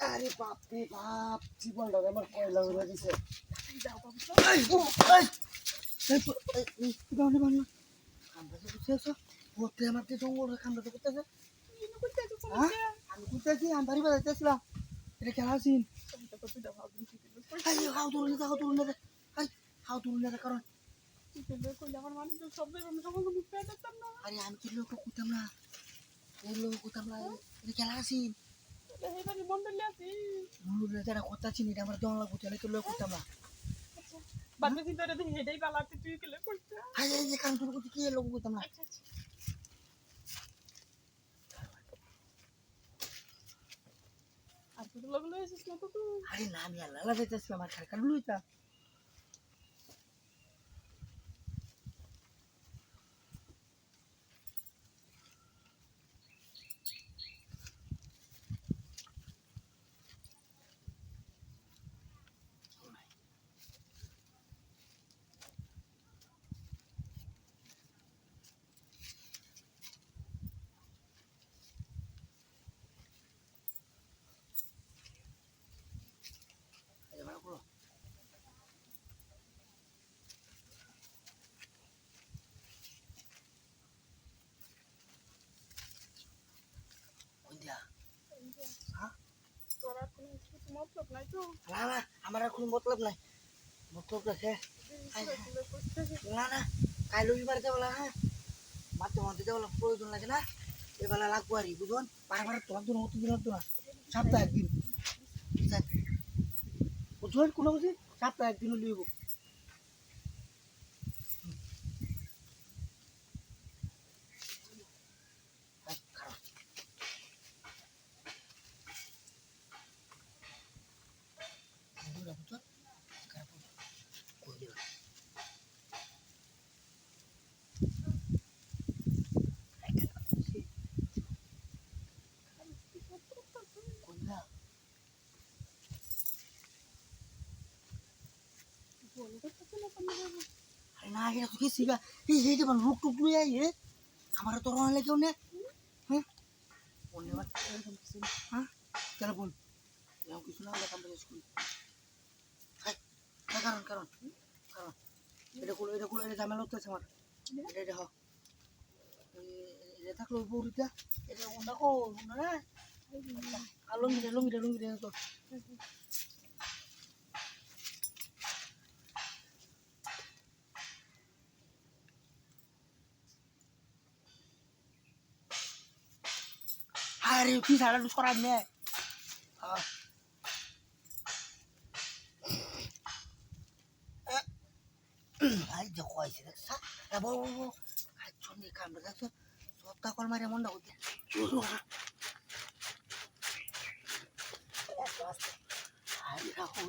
আরে বাপ রে বাপ, জীবনটা আমার কয়লা হয়ে গেছে। কারণ আমি কি লোক করতাম না? লোক করতাম না খেলা আছিন যারা কথা চিনি এটা আমার জঙ্গলা লুইতা তো লোক করতাম না বাদ বাকি তো এটা দেখি এটাই পালাতে তুই গেলে করতে। আরে এই যে কাম তুল করতে কি লোক করতাম না। আর তুই তো লগে লগে এসেছিস না তো তুই। আরে না আমি আল্লাহ আল্লাহ আমার খার লইতা না না আমার আর কোনো মতলব নাই। মতলব রাখে গেলে না না কাই রবিবার যাবলা হ্যাঁ। মাঝে মধ্যে যাবলা প্রয়োজন লাগে না। এবেলা লাগবো আর বুঝুন? বারবার তোমার জন্য অত দিন না। সপ্তাহে একদিন। বুঝুন কোনো বুঝি সপ্তাহে একদিনও লিখব না তুমি যাব। না এই এই আই এ। আমার তো রন লাগে কেউ নে হ্যাঁ এরকম। হ্যাঁ? তাহলে বল? এরকম কিছু না হলে কাম স্কুল। হ্যাঁ কারণ কারণ কারণ। এটা কোলো এটা কোলো এটা ঝামেলা হচ্ছে আমার এটা এটা হ এটা থাকল বউরিটা এটা রে রে রে আরে তুই সারা সরাই নে ভাই, যে কয়েছে বউ বউ আজ সন্ধে কামড়ে দেখছ সপ্তা কল মারে মনটা করতে। আরে রাখো